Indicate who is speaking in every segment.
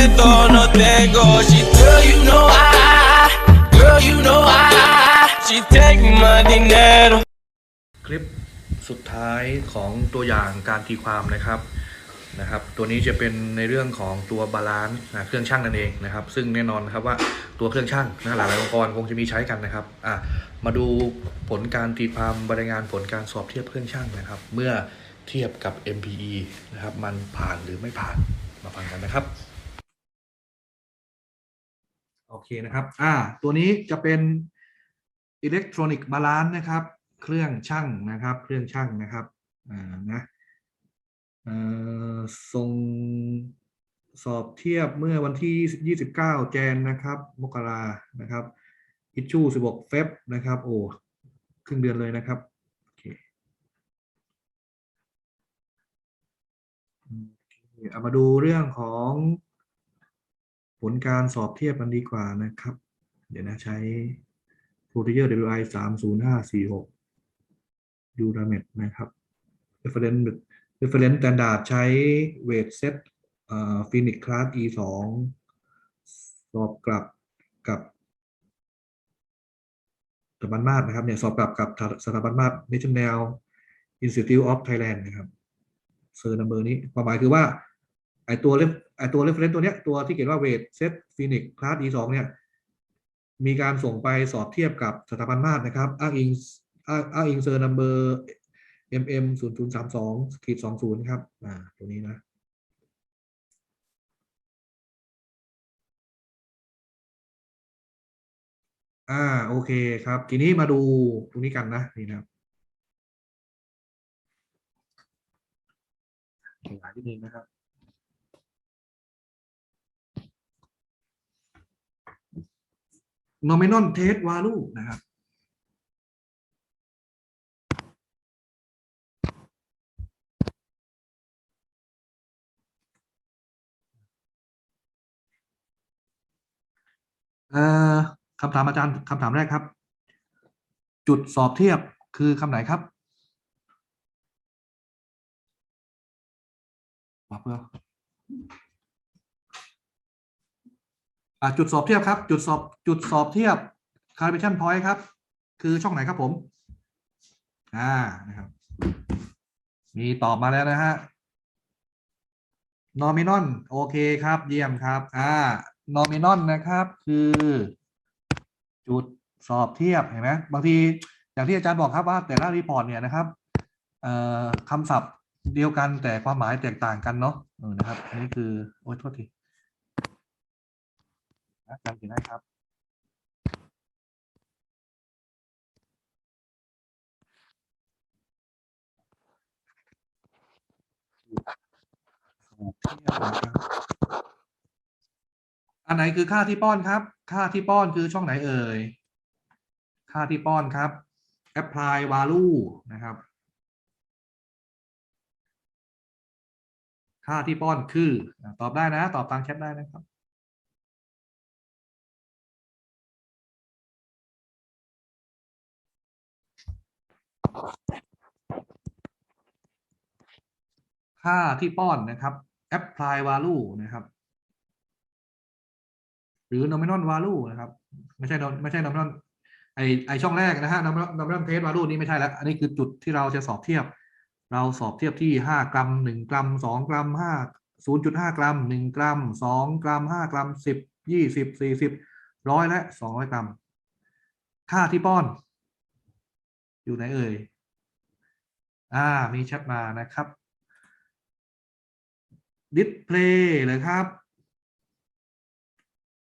Speaker 1: momento no tengo. She girl, you know I, girl, you know I. She take my dinero.
Speaker 2: คลิปสุดท้ายของตัวอย่างการตีความนะครับนะครับ ตัวนี้จะเป็นในเรื่องของตัวบาลานซ์นะเครื่องช่างนั่นเองนะครับ ซึ่งแน่นอนนะครับว่าตัวเครื่องช่างนะหลายๆองค์กรคงจะมีใช้กันนะครับอะมาดูผลการตีความบรายงานผลการสอบเทียบเครื่องช่างนะครับ เมื่อเทียบกับ MPE นะครับ มันผ่านหรือไม่ผ่านมาฟังกันนะครับ โอเคนะครับ อ่า ตัวนี้จะเป็นอิเล็กทรอนิกส์บาลานซ์นะครับ เครื่องช่างนะครับ เครื่องช่างนะครับ อ่า นะอ่อส่งสอบเทียบเมื่อวันที่ 29 แจนนะครับ มกรานะครับ อิชชู16 เฟบนะครับ โอ้ ครึ่งเดือนเลยนะครับ โอเคเอามาดูเรื่องของ ผลการสอบเทียบกันดีกว่านะครับ เดี๋ยวนะใช้ Proteger WI 30546ดูดาเมจนะครับ reference reference standard ใช้ weight set เอ่อ Phoenix class E 2สอบกลับกับสถาบันมาตรนะครับเนี่ยสอบกลับกับสถาบันมาตร National Institute of Thailand นะครับเซอร์นัมเบอร์นี้ความหมายคือว่า ไอตัวเลฟไอตัว reference ตัวเนี้ยตัวที่เขียนว่า weight set Phoenix class E 2 เนี่ยมีการส่งไปสอบเทียบกับสถาบันมาตรนะครับ อ้างอิงอ้างอ้างอิงเซอร์นัมเบอร์ mm 0 0 3 2ขีด20ครับอ่าตัวนี้นะ อ่าโอเคครับ ทีนี้มาดูตรงนี้กันนะนี่นะครับขยายนิดนึงนะครับ nominal test value นะครับเอ่อคำถามอาจารย์คำถามแรกครับ จุดสอบเทียบคือคำไหนครับมาเพื่อ จุดสอบเทียบครับ จุดสอบจุดสอบเทียบ calibration point ครับ คือช่องไหนครับผม อ่านะครับ มีตอบมาแล้วนะฮะ nominal โอเคครับ เยี่ยมครับ อ่า nominal นะครับ คือ จุดสอบเทียบเห็นไหมบางทีอย่างที่อาจารย์บอกครับว่าแต่ละรีพอร์ตเนี่ยนะครับคำศัพท์เดียวกันแต่ความหมายแตกต่างกันเนาะนะครับอันนี้คือ โอ้ยโทษที จารย์เขียนให้ครับ อันไหนคือค่าที่ป้อนครับ ค่าที่ป้อนคือช่องไหนเอ่ย ค่าที่ป้อนครับ apply value นะครับ ค่าที่ป้อนคือ ตอบได้นะ ตอบตามแชทได้นะครับ ค่าที่ป้อนนะครับ apply value นะครับ หรือ nominal value นะครับ ไม่ใช่ nom- ไม่ใช่ nominal ไอไอช่องแรกนะฮะ nominal nominal test value นี้ไม่ใช่แล้ว อันนี้คือจุดที่เราจะสอบเทียบ เราสอบเทียบที่ห้ากรัมหนึ่งกรัมสองกรัมห้าศูนย์จุดห้ากรัมหนึ่งกรัมสองกรัมห้ากรัมสิบยี่สิบสี่สิบร้อยและสองร้อยกรัม ค่าที่ป้อน อยู่ไหนเอ่ย อ่า มีแชทมานะครับ ดิสเพลย์เลยครับ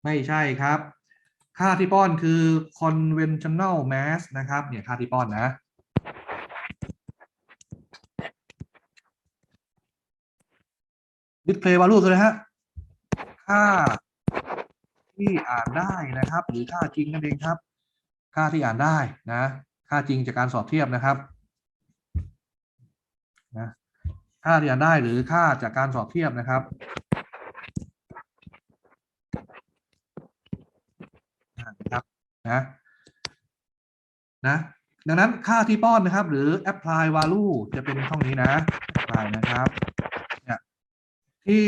Speaker 2: ไม่ใช่ครับ ค่าที่ป้อนคือ conventional mass นะครับ เนี่ยค่าที่ป้อนนะ display value คืออะไรฮะ ค่าที่อ่านได้นะครับ หรือค่าจริงนั่นเองครับ ค่าที่อ่านได้นะ ค่าจริงจากการสอบเทียบนะครับนะค่าที่อ่านได้หรือค่าจากการสอบเทียบนะครับนะครับนะนะดังนั้นค่าที่ป้อนนะครับ หรือ apply value จะเป็นช่องนี้นะ apply นะครับเนี่ยที่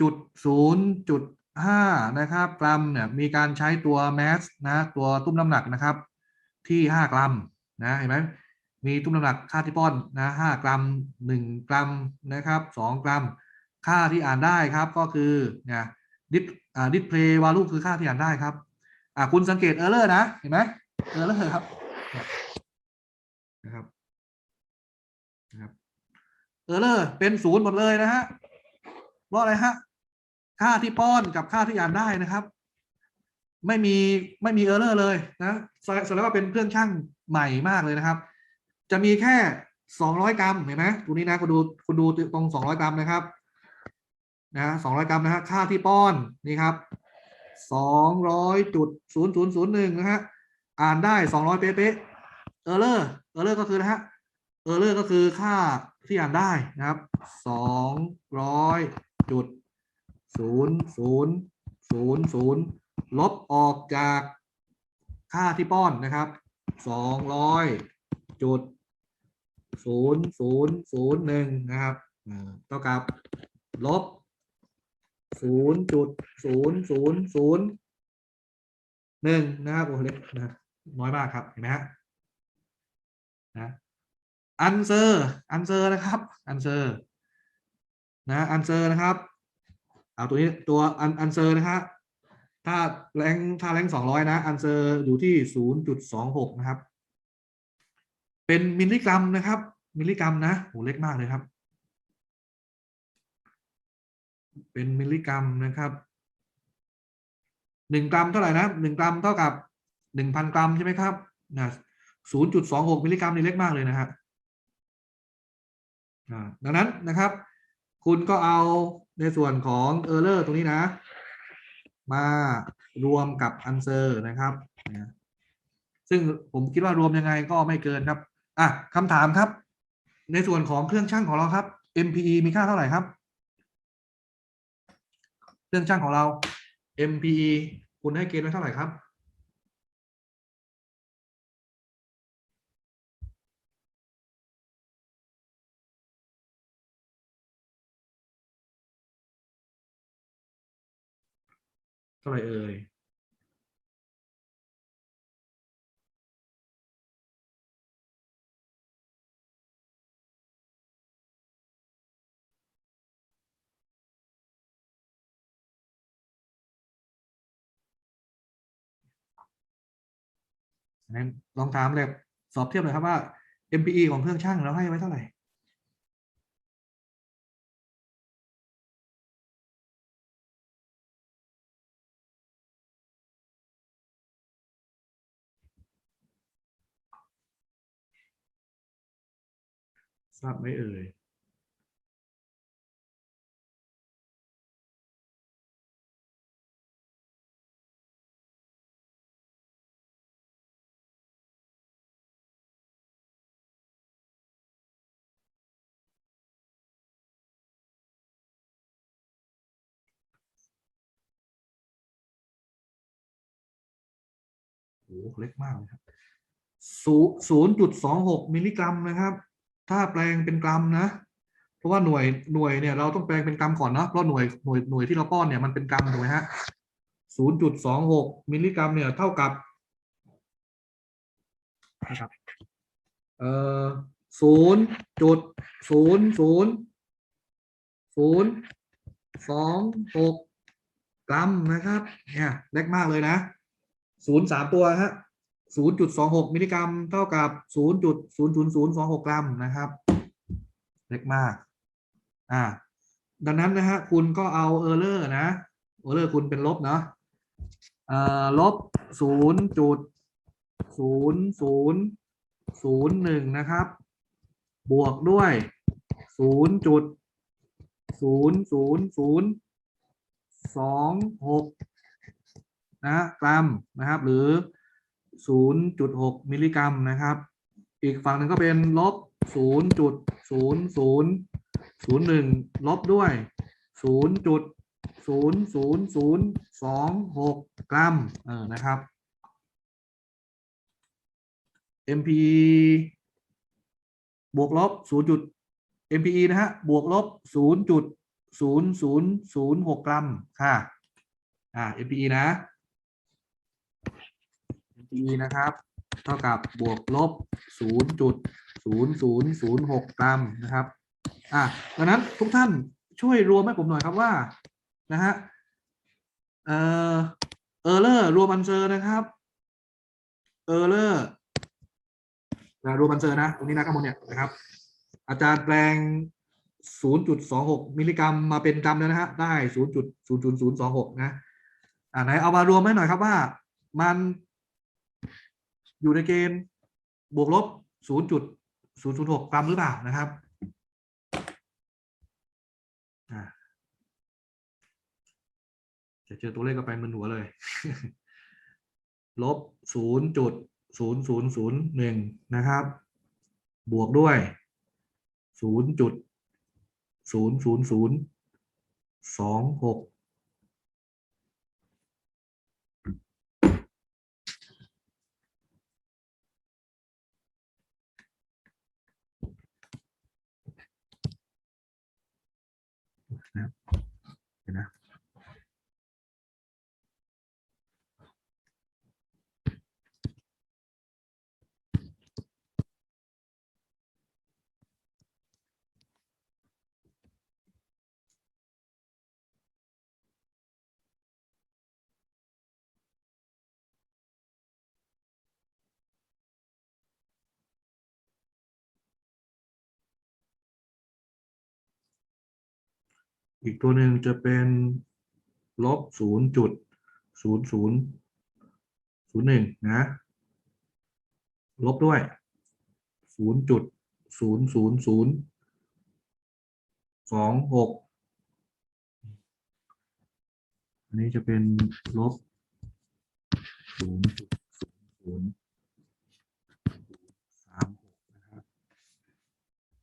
Speaker 2: จุดศูนย์จุดห้านะครับ กรัมเนี่ยมีการใช้ตัวแมสนะ ตัวตุ้มน้ำหนักนะครับ ที่ห้ากรัมนะเห็นไหมมีตุ้มน้ำหนักค่าที่ป้อนนะห้ากรัมหนึ่งกรัมนะครับสองกรัม ค่าที่อ่านได้ครับก็คือเนี่ยดิสอ่าดิสเพลย์วาลูคือค่าที่อ่านได้ครับอ่าคุณสังเกตเออร์เลอร์นะเห็นไหมเออร์เลอร์ครับนะครับนะครับเออร์เลอร์เป็นศูนย์หมดเลยนะฮะเพราะอะไรฮะค่าที่ป้อนกับค่าที่อ่านได้นะครับ ไม่มีไม่มีเออร์เลอร์เลยนะแสแสดงว่าเป็นเครื่องช่างใหม่มากเลยนะครับ จะมีแค่สองร้อยกรัมเห็นไหมตัวนี้นะคุณดูคุณดูตรงสองร้อยกรัมนะครับนะสองร้อยกรัมนะฮะค่าที่ป้อนนี่ครับสองร้อยจุดศูนย์ศูนย์ศูนย์หนึ่งนะฮะอ่านได้สองร้อยเป๊ะๆเออร์เลอร์เออร์เลอร์ก็คือนะฮะเออร์เลอร์ก็คือค่าที่อ่านได้นะครับสองร้อยจุดศูนย์ศูนย์ศูนย์ศูนย์ ลบออกจากค่าที่ป้อนนะครับสองร้อยจุดศูนย์ศูนย์ศูนย์หนึ่งนะครับเท่ากับลบศูนย์จุดศูนย์ศูนย์ศูนย์หนึ่งนะครับโอ้เล็กนะน้อยมากครับเห็นไหมฮะนะอันเซอร์อันเซอร์นะครับอันเซอร์นะอันเซอร์นะครับเอาตัวนี้ตัวอันอันเซอร์นะฮะ ถ้าแรงถ้าแรงสองร้อยนะ อันเซอร์อยู่ที่ศูนย์จุดสองหกนะครับ เป็นมิลลิกรัมนะครับ มิลลิกรัมนะโหเล็กมากเลยครับ เป็นมิลลิกรัมนะครับหนึ่งกรัมเท่าไหร่นะหนึ่งกรัมเท่ากับหนึ่งพันกรัมใช่ไหมครับนะศูนย์จุดสองหกมิลลิกรัมนี่เล็กมากเลยนะฮะอ่าดังนั้นนะครับ คุณก็เอาในส่วนของเออร์เลอร์ตรงนี้นะ มารวมกับอันเซอร์นะครับซึ่งผมคิดว่ารวมยังไงก็ไม่เกินครับอะคำถามครับ ในส่วนของเครื่องช่างของเราครับ MPE มีค่าเท่าไหร่ครับ เครื่องช่างของเรา MPE คุณให้เกณฑ์ไว้เท่าไหร่ครับ เท่าไหร่เอ่ยนั้นลองถามเลยสอบเทียบเลยครับว่า MPE ของเครื่องช่างเราให้ไว้เท่าไหร่ ทราบไหมเอ่ยโอ้โหเล็กมากเลยครับศูนย์จุดสองหกมิลลิกรัมนะครับ ถ้าแปลงเป็นกรัมนะ เพราะว่าหน่วยหน่วยเนี่ยเราต้องแปลงเป็นกรัมก่อนเนาะเพราะหน่วยหน่วยหน่วยที่เราป้อนเนี่ยมันเป็นกรัมถูกไหมฮะศูนย์จุดสองหกมิลลิกรัมเนี่ยเท่ากับนะครับเอ่อศูนย์จุดศูนย์ศูนย์ศูนย์สองหกกรัมนะครับ เนี่ยเล็กมากเลยนะศูนย์สามตัวฮะ ศูนย์จุดสองหกมิลลิกรัม เท่ากับศูนย์จุดศูนย์ศูนย์ศูนย์สองหกรัมนะครับ เล็กมาก อ่า ดังนั้นนะฮะคุณก็เอาเออร์เลอร์นะเออร์เลอร์คุณเป็นลบเนาะเอ่อลบศูนย์จุดศูนะครับ บวกด้วยศูนย์จุดศูนย์ศูนย์ศูนย์สองหกนะกรัมนะครับ หรือ 0.6 มิลลิกรัมนะครับ อีกฝั่งหนึ่งก็เป็นลบ 0.0001 ลบด้วย 0.00026 กรัมเออนะครับ MPE บวกลบ 0. MPE นะฮะ บวกลบ 0. ศูนย์ศูนย์ศูนย์หกกรัม ค่ะ อ่า MPE นะ MPE นะครับเท่ากับบวกลบศูนย์จุดศูนย์ศูนย์ศูนย์หกกรัมนะครับ อะดังนั้นทุกท่านช่วยรวมให้ผมหน่อยครับว่านะฮะเอ่อเออร์เลอร์รวมอันเซอร์นะครับเออร์เลอร์นะรวมอันเซอร์นะตรงนี้นะข้างบนเนี่ยนะครับ อาจารย์แปลง 0.26 มิลลิกรัมมาเป็นกรัมแล้วนะฮะได้ 0.00026 นะอ่าไหนเอามารวมให้หน่อยครับว่า มัน อยู่ในเกณฑ์บวกลบ 0.006 กรัมหรือเปล่านะครับจะเจอตัวเลขก็ไปมึนหัวเลย ลบ 0.0001 นะครับ บวกด้วย 0.0002 6 Yeah. อีกตัวหนึ่งจะเป็นลบศูนย์จุดศูนย์ศูนย์ศูนย์หนึ่งนะ ลบด้วยศูนย์จุดศูนย์ศูนย์ศูนย์สองหกอันนี้จะเป็นลบศูนย์จุดศูนย์สามหกนะครับ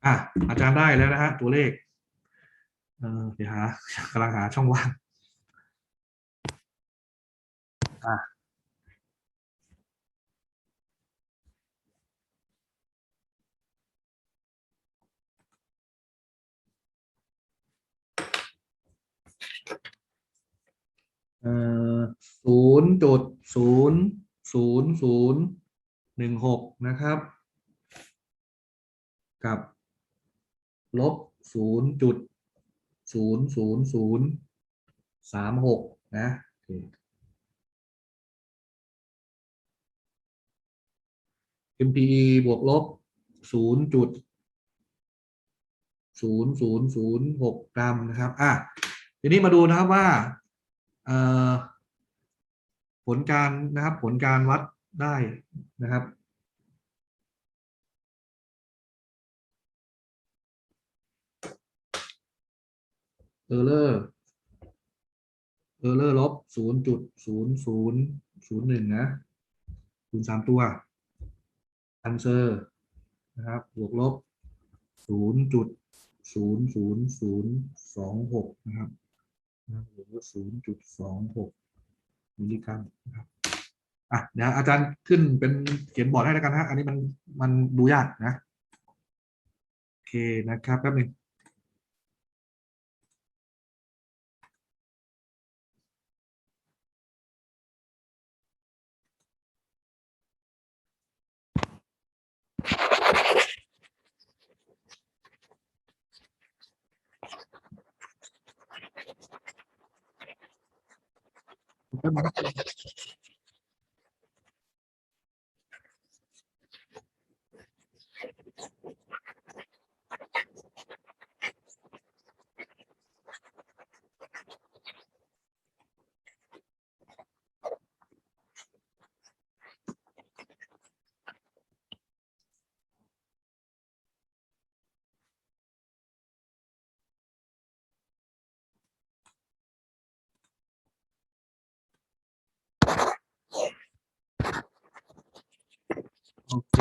Speaker 2: อะ อาจารย์ได้แล้วนะฮะตัวเลข เออเดี๋ยวหากำลังหาช่องว่างอะเออศูนย์จุดศูนย์ศูนย์ศูนย์หนึ่งหกนะครับ กับลบศูนย์จุด ศูนย์ศูนย์ศูนย์สามหกนะโอเค MPE บวกลบศูนย์จุดศูนย์ศูนย์ศูนย์หกกรัมนะครับ อะ ทีนี้มาดูนะครับว่าผลการนะครับผลการวัดได้นะครับ เออร์เลอร์เออร์เลอร์ลบศูนย์จุดศูนย์ศูนย์ศูนย์หนึ่งนะคูณสามตัวอันเซอร์นะครับบวกลบศูนย์จุดศูนย์ศูนย์ศูนย์สองหกนะครับนะครับวกลบศูนย์จุดสองหกมิลลิกรัมนะครับอะเดี๋ยวอาจารย์ขึ้นเป็นเขียนบอร์ดให้แล้วกันฮะ อันนี้มันมันดูยากนะ โอเคนะครับแป๊บนึง โอเค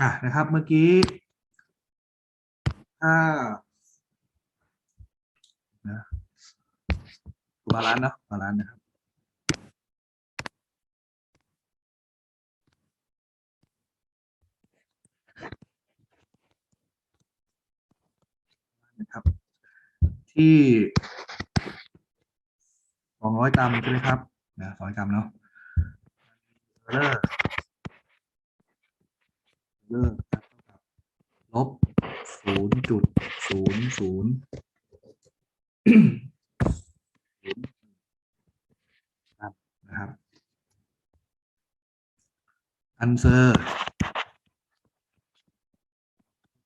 Speaker 2: อะนะครับเมื่อกี้ถ้านะบาลานซ์นะบาลานซ์นะครับนะครับ ที่สองร้อยกรัมใช่ไหมครับนะสองร้อยกรัมเนาะ เออเลอร์ครับลบศูนย์จุดศูนย์ศูนย์นะครับอันเซอร์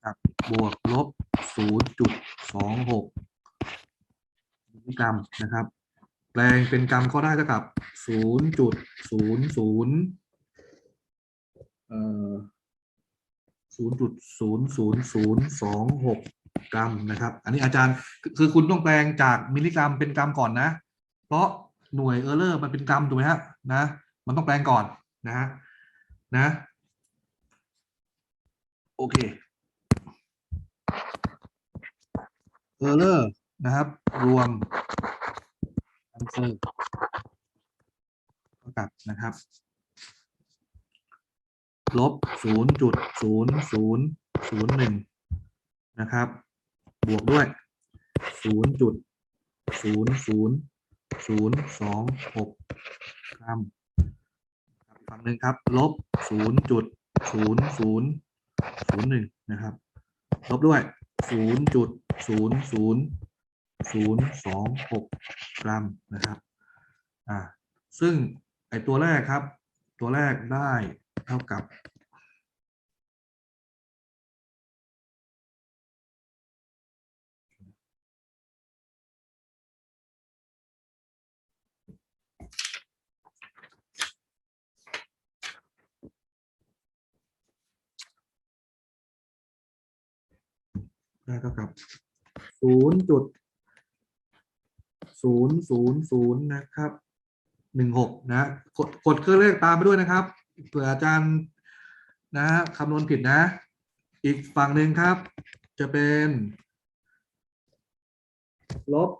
Speaker 2: กับบวกลบศูนย์จุดสองหกมิลลิกรัมนะครับ แปลงเป็นกรัมก็ได้เท่ากับศูนย์จุดศูนย์ศูนย์เอ่อศูนย์จุดศูนย์ศูนย์ศูนย์สองหกกรัมนะครับ อันนี้อาจารย์คือคุณต้องแปลงจากมิลลิกรัมเป็นกรัมก่อนนะ เพราะหน่วยเออร์เลอร์มันเป็นกรัมถูกไหมฮะนะ มันต้องแปลงก่อนนะฮะนะ โอเคเออร์เลอร์นะครับ รวม อันเซอร์เท่ากับนะครับ ลบศูนย์จุดศูนย์ศูนย์ศูนย์หนึ่งนะครับ บวกด้วยศูนย์จุดศูนย์ศูนย์ศูนย์สองหกกรัมครับอีกฝั่งหนึ่งครับ ลบศูนย์จุดศูนย์ศูนย์ศูนย์หนึ่งนะครับ ลบด้วยศูนย์จุดศูนย์ศูนย์ ศูนย์สองหกกรัมนะครับอ่าซึ่งไอตัวแรกครับ ตัวแรกได้เท่ากับได้เท่ากับศูนย์จุด ศูนย์ศูนย์ศูนย์นะครับหนึ่งหกนะกดกดเครื่องเลขตามไปด้วยนะครับ เผื่ออาจารย์นะคำนวณผิดนะ อีกฝั่งหนึ่งครับ จะเป็นลบ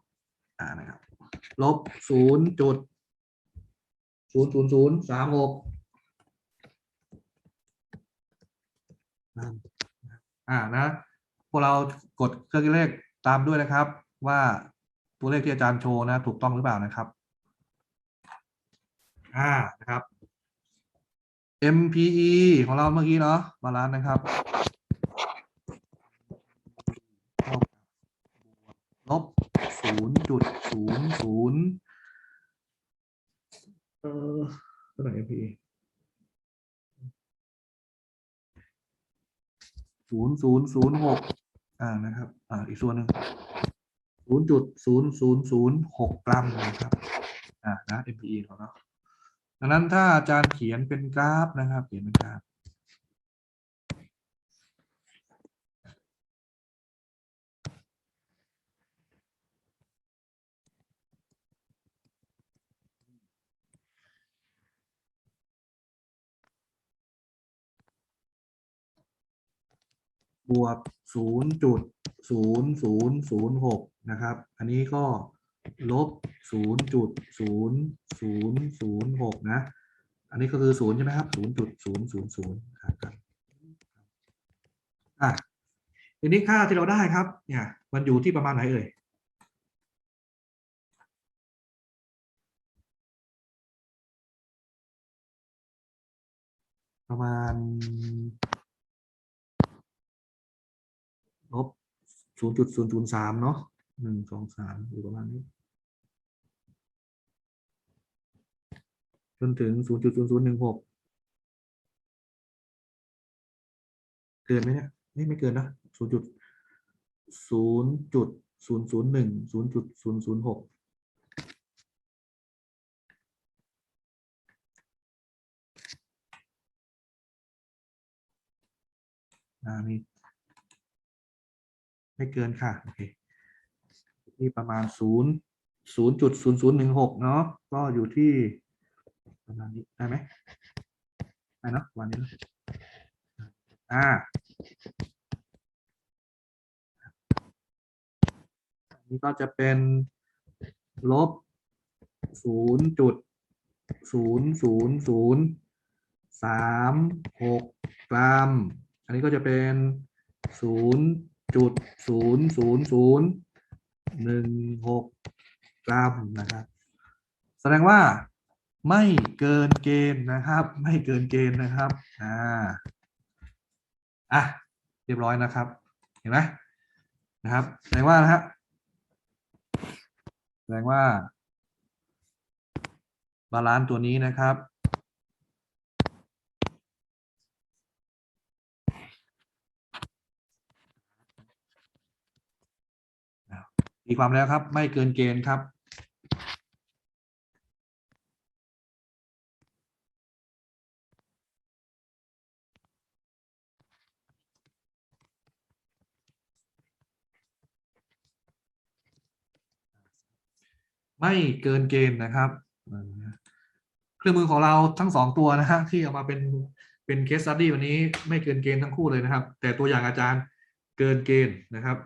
Speaker 2: อ่านะครับลบศูนย์จุดศูนย์ศูนย์ศูนย์สามหกอ่านะ พวกเรากดเครื่องคิดเลขตามด้วยนะครับว่า ตัวเลขที่อาจารย์โชว์นะถูกต้องหรือเปล่านะครับอ่านะครับ MPE ของเราเมื่อกี้เนาะบาลานซ์นะครับเท่ากับบวกลบศูนย์จุดศูนย์ศูนย์เออเท่าไหร่ MPE ศูนย์ศูนย์ศูนย์หกอ่านะครับ อ่า อีกส่วนหนึ่ง ศูนย์จุดศูนย์ศูนย์ศูนย์หกกรัมนะครับอ่านะ MPE ของเราดังนั้นถ้าอาจารย์เขียนเป็นกราฟนะครับ เขียนเป็นกราฟบวก ศูนย์จุดศูนย์ศูนย์ศูนย์หกนะครับ อันนี้ก็ลบศูนย์จุดศูนย์ศูนย์ศูนย์หกนะ อันนี้ก็คือศูนย์ใช่ไหมครับศูนย์จุดศูนย์ศูนย์ศูนย์ครับครับอะทีนี้ค่าที่เราได้ครับ เนี่ย มันอยู่ที่ประมาณไหนเอ่ยประมาณ ศูนย์จุดศูนย์ศูนย์สามเนาะหนึ่งสองสามอยู่ประมาณนี้ จนถึงศูนย์จุดศูนย์ศูนย์หนึ่งหกเกินไหมเนี่ยไม่ไม่เกินนะศูนย์จุดศูนย์จุดศูนย์ศูนย์หนึ่งศูนย์จุดศูนย์ศูนย์หกอ่ามี ไม่เกินค่ะ โอเคที่ประมาณศูนย์ศูนย์จุดศูนย์ศูนย์หนึ่งหกเนาะ ก็อยู่ที่ประมาณนี้ได้ไหมได้เนอะวันนี้เนอะอ่านนี้ก็จะเป็นลบศูนย์จุดศูนย์ศูนย์ศูนย์สามหกกรัม อันนี้ก็จะเป็นศูนย์ จุดศูนย์ศูนย์ศูนย์หนึ่งหกกรัมนะครับ แสดงว่าไม่เกินเกณฑ์นะครับ ไม่เกินเกณฑ์นะครับอ่าอะเรียบร้อยนะครับ เห็นไหมนะครับ แสดงว่านะฮะแสดงว่าบาลานซ์ตัวนี้นะครับ ตีความแล้วครับ ไม่เกินเกณฑ์ครับไม่เกินเกณฑ์นะครับ เครื่องมือของเราทั้งสองตัวนะฮะที่เอามาเป็นเป็นเคส s ั u ดี้วันนี้ไม่เกินเกณฑ์ทั้งคู่เลยนะครับ แต่ตัวอย่างอาจารย์เกินเกณฑ์นะครับ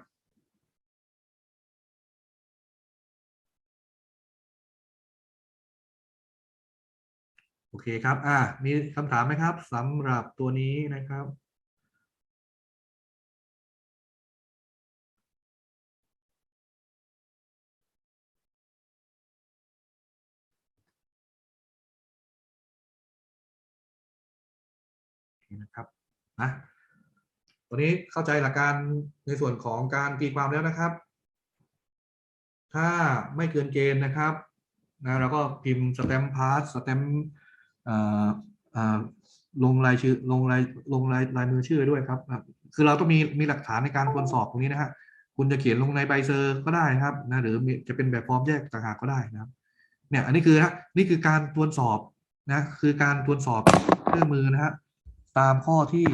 Speaker 2: โอเคครับ อ่า มีคำถามไหมครับสำหรับตัวนี้นะครับ นะครับ นะวันนี้เข้าใจหลักการในส่วนของการตีความแล้วนะครับ ถ้าไม่เกินเกณฑ์นะครับ นะเราก็พิมพ์สแตมพาสสแตม ลงรายชื่อลงรายลงรายลายมือชื่อด้วยครับ คือเราต้องมีมีหลักฐานในการตรวจสอบตรงนี้นะฮะคุณจะเขียนลงในใบเซอร์ก็ได้นะครับนะหรือจะเป็นแบบฟอร์มแยกต่างหากก็ได้นะครับ เนี่ยอันนี้คือนะนี่คือการตรวจสอบนะคือการตรวจสอบเครื่องมือนะฮะตามข้อที่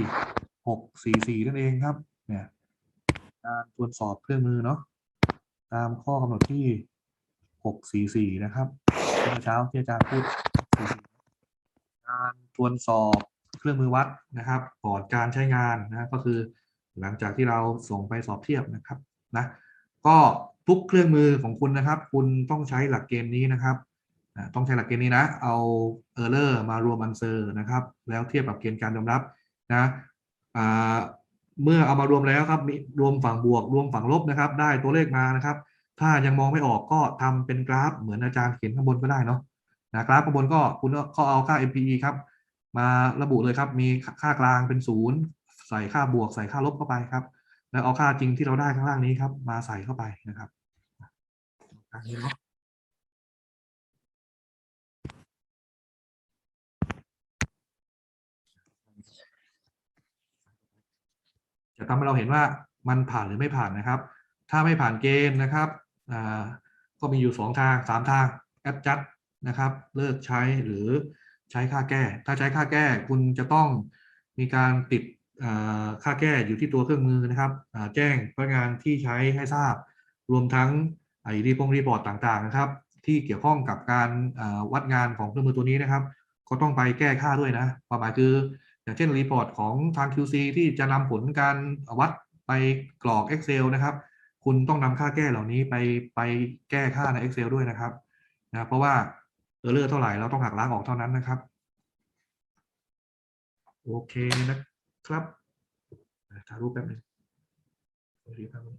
Speaker 2: หกสี่สี่นั่นเองครับ เนี่ยการตรวจสอบเครื่องมือเนาะตามข้อกำหนดที่หกสี่สี่นะครับเมื่อเช้าที่อาจารย์พูด ทวจสอบเครื่องมือวัดนะครับก่อนการใช้งานนะก็คือหลังจากที่เราส่งไปสอบเทียบนะครับนะก็ทุกเครื่องมือของคุณนะครับ คุณต้องใช้หลักเกณฑ์นี้นะครับต้องใช้หลักเกณฑ์นี้นะ เอา error มารวม answer นะครับ แล้วเทียบกับเกณฑ์การยอมรับนะเมื่อเอามารวมแล้วครับมีรวมฝั่งบวก รวมฝั่งลบนะครับ ได้ตัวเลขมานะครับ ถ้ายังมองไม่ออกก็ทำเป็นกราฟเหมือนอาจารย์เขียนข้างบนก็ได้เนาะนะกราฟข้างบนก็คุณก็เอาค่า MPE ครับ มาระบุเลยครับ มีค่ากลางเป็นศูนย์ใส่ค่าบวกใส่ค่าลบเข้าไปครับ แล้วเอาค่าจริงที่เราได้ข้างล่างนี้ครับ มาใส่เข้าไปนะครับอันนี้เนาะจะทำให้เราเห็นว่ามันผ่านหรือไม่ผ่านนะครับ ถ้าไม่ผ่านเกณฑ์นะครับอ่าก็มีอยู่สองทางสามทางแอปจัดนะครับ เลิกใช้หรือ ใช้ค่าแก้ ถ้าใช้ค่าแก้คุณจะต้องมีการติดค่าแก้อยู่ที่ตัวเครื่องมือนะครับ แจ้งพนักงานที่ใช้ให้ทราบ รวมทั้งไอ้รีพงรีพอร์ตต่างๆนะครับ ที่เกี่ยวข้องกับการวัดงานของเครื่องมือตัวนี้นะครับ ก็ต้องไปแก้ค่าด้วยนะความหมายคืออย่างเช่นรีพอร์ตของทาง QC ที่จะนำผลการวัดไปกรอก Excel นะครับ คุณต้องนำค่าแก้เหล่านี้ไปไปแก้ค่าใน Excel ด้วยนะครับนะเพราะว่า เออเลอร์เท่าไหร่เราต้องหักล้างออกเท่านั้นนะครับ โอเคนะครับถ่ายรูปแป๊บนึงถ่ายรูปแป๊บนึง